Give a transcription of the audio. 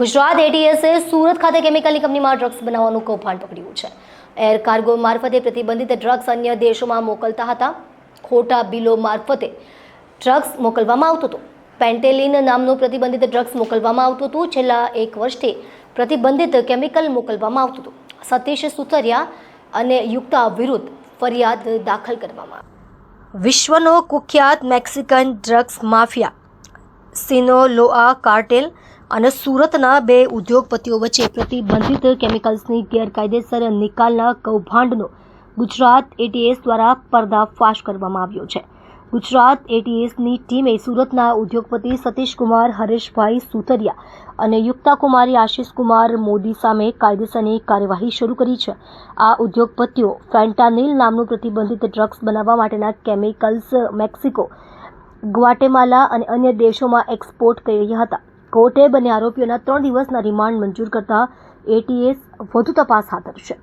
ગુજરાત એટીએસે સુરત ખાતે કેમિકલની કંપનીમાં ડ્રગ્સ બનાવવાનું કૌભાંડ પકડ્યું છે. એર કાર્ગો મારફતે પ્રતિબંધિત ડ્રગ્સ અન્ય દેશોમાં મોકલતા હતા. ખોટા બિલો મારફતે ડ્રગ્સ મોકલવામાં આવતું હતું. પેન્ટેલિન નામનું પ્રતિબંધિત ડ્રગ્સ મોકલવામાં આવતું હતું. છેલ્લા એક વર્ષથી પ્રતિબંધિત કેમિકલ મોકલવામાં આવતું હતું. સતીશ સુતરિયા અને યુક્તા વિરુદ્ધ ફરિયાદ દાખલ કરવામાં. વિશ્વનો કુખ્યાત Mexican drugs mafia, Sinaloa cartel અને સુરતના બે ઉદ્યોગપતિઓ વચ્ચે પ્રતિબંધિત કેમિકલ્સની ગેરકાયદેસર નિકાલના કૌભાંડનો ગુજરાત એટીએસ દ્વારા પર્દાફાશ કરવામાં આવ્યો છે. ગુજરાત એટીએસની ટીમે સુરતના ઉદ્યોગપતિ સતીશકુમાર, હરેશભાઈ સુતરિયા અને યુક્તા કુમારી આશિષકુમાર મોદી સામે કાયદેસરની કાર્યવાહી શરૂ કરી છે. આ ઉદ્યોગપતિઓ ફેન્ટાનિલ નામનું પ્રતિબંધિત ડ્રગ્સ બનાવવા માટેના કેમિકલ્સ મેક્સિકો, ગ્વાટેમાલા અને અન્ય દેશોમાં એક્સપોર્ટ કરી રહ્યા હતા. કોર્ટે બંને આરોપીઓના ત્રણ દિવસના રિમાન્ડ મંજૂર કરતા એટીએસ વધુ તપાસ હાથ ધરશે